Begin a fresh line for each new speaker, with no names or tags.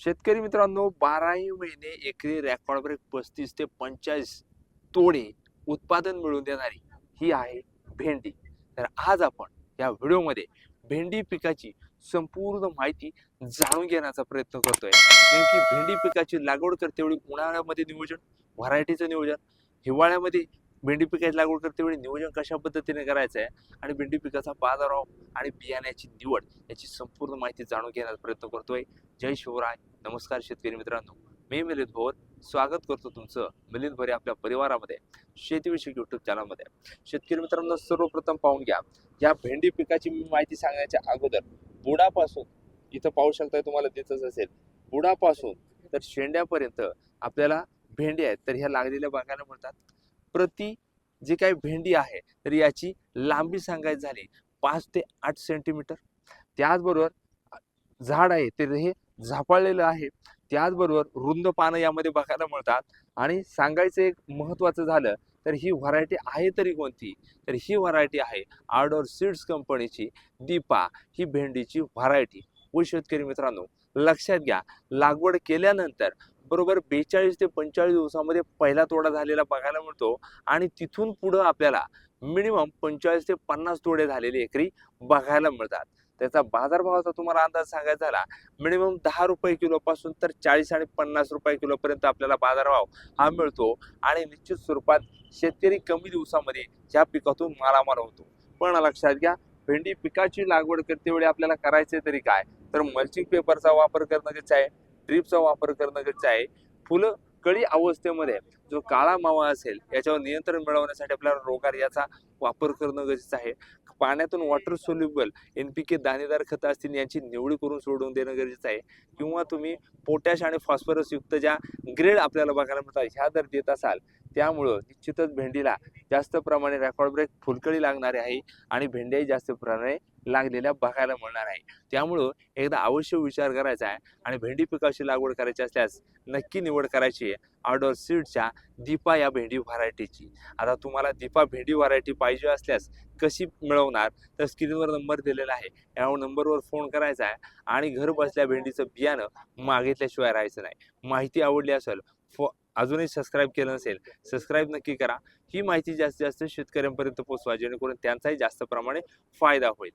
शेतकरी मित्रांनो बाराही महिने एकरी रेकॉर्ड ब्रेक पस्तीस ते पंचेचाळीस तोडे उत्पादन मिळवून देणारी ही आहे भेंडी. तर आज आपण या व्हिडिओमध्ये भेंडी पिकाची संपूर्ण माहिती जाणून घेण्याचा प्रयत्न करतोय. नेमकी भेंडी पिकाची लागवड करते वेळी उन्हाळ्यामध्ये नियोजन व्हरायटीचं नियोजन हिवाळ्यामध्ये भेंडी पिकाची लागवड करते वेळी नियोजन कशा पद्धतीने करायचं आहे आणि भेंडी पिकाचा बाजारभाव आणि बियाण्याची निवड याची संपूर्ण माहिती जाणून घेण्याचा प्रयत्न करतोय. जय शिवराय. नमस्कार शेतकरी मित्रांनो. मी मिलिंद भोर. स्वागत करतो तुमचं मिलिंद भोरे आपल्या परिवारामध्ये शेतीविषयक युट्यूब चॅनलमध्ये शेतकरी मित्रांनो सर्वप्रथम पाहून घ्या. या भेंडी पिकाची मी माहिती सांगण्याच्या अगोदर बुडापासून इथं पाहू शकताय तुम्हाला दिसत असेल बुडापासून तर शेंड्यापर्यंत आपल्याला भेंडी आहेत तर ह्या लागलेल्या बघायला म्हणतात प्रति जी काही भेंडी आहे तर याची लांबी सांगायची झाली पाच ते आठ सेंटीमीटर त्याचबरोबर झाड आहे ते हे झापाळलेलं आहे. त्याचबरोबर रुंद पानं यामध्ये बघायला मिळतात. आणि सांगायचं एक महत्त्वाचं झालं तर ही व्हरायटी आहे तरी कोणती? तर ही व्हरायटी आहे आर्डोर सीड्स कंपनीची दीपा ही भेंडीची व्हरायटी व शेतकरी मित्रांनो लक्षात घ्या लागवड केल्यानंतर बरोबर बेचाळीस ते पंचेचाळीस दिवसामध्ये पहिला तोडा झालेला बघायला मिळतो आणि तिथून पुढं आपल्याला मिनिमम पंचेचाळीस ते पन्नास तोडे झालेले एकरी बघायला मिळतात. त्याचा बाजारभावाचा तुम्हाला अंदाज सांगायचा झाला मिनिमम दहा रुपये किलोपासून तर चाळीस आणि पन्नास रुपये किलोपर्यंत आपल्याला बाजारभाव हा मिळतो आणि निश्चित स्वरूपात शेतकरी कमी दिवसामध्ये या पिकातून मालामाल होतो. पण लक्षात घ्या भेंडी पिकाची लागवड करतेवेळी आपल्याला करायचे तरी काय? तर मल्चिंग पेपरचा वापर करणं गरजेचं आहे ड्रीपचा वापर करणं गरजेचं आहे. फुलं कळी अवस्थेमध्ये जो काळा मावा असेल याच्यावर नियंत्रण मिळवण्यासाठी आपल्याला रोगार याचा वापर करणं गरजेचं आहे. पाण्यातून water soluble N P K दाणेदार खतं असतील यांची निवडी करून सोडून देणं गरजेचं आहे. किंवा तुम्ही पोटॅश आणि फॉस्फरसयुक्त ज्या ग्रेड आपल्याला बघायला मिळतात ह्या जर देत असाल त्यामुळं निश्चितच भेंडीला जास्त प्रमाणे रेकॉर्ड ब्रेक फुलकळी लागणारी आहे आणि भेंड्याही जास्त प्रमाणे लागलेल्या बघायला मिळणार आहे. त्यामुळं एकदा अवश्य विचार करायचा आहे आणि भेंडी पिकाची लागवड करायची असल्यास नक्की निवड करायची आहे. आउटडोर सीडच्या दीपा या भेंडी व्हरायटीची. आता तुम्हाला दीपा भेंडी व्हरायटी पाहिजे असल्यास कशी मिळवणार? तर स्क्रीनवर नंबर दिलेला आहे. या नंबरवर फोन करायचा आहे आणि घर बसल्या भेंडीचं बियाणं मागितल्याशिवाय राहायचं नाही. माहिती आवडली असेल फो अजूनही सबस्क्राईब केलं नसेल सबस्क्राईब नक्की करा. ही माहिती जास्तीत जास्त शेतकऱ्यांपर्यंत पोहोचवा जेणेकरून त्यांचाही जास्त प्रमाणे फायदा होईल.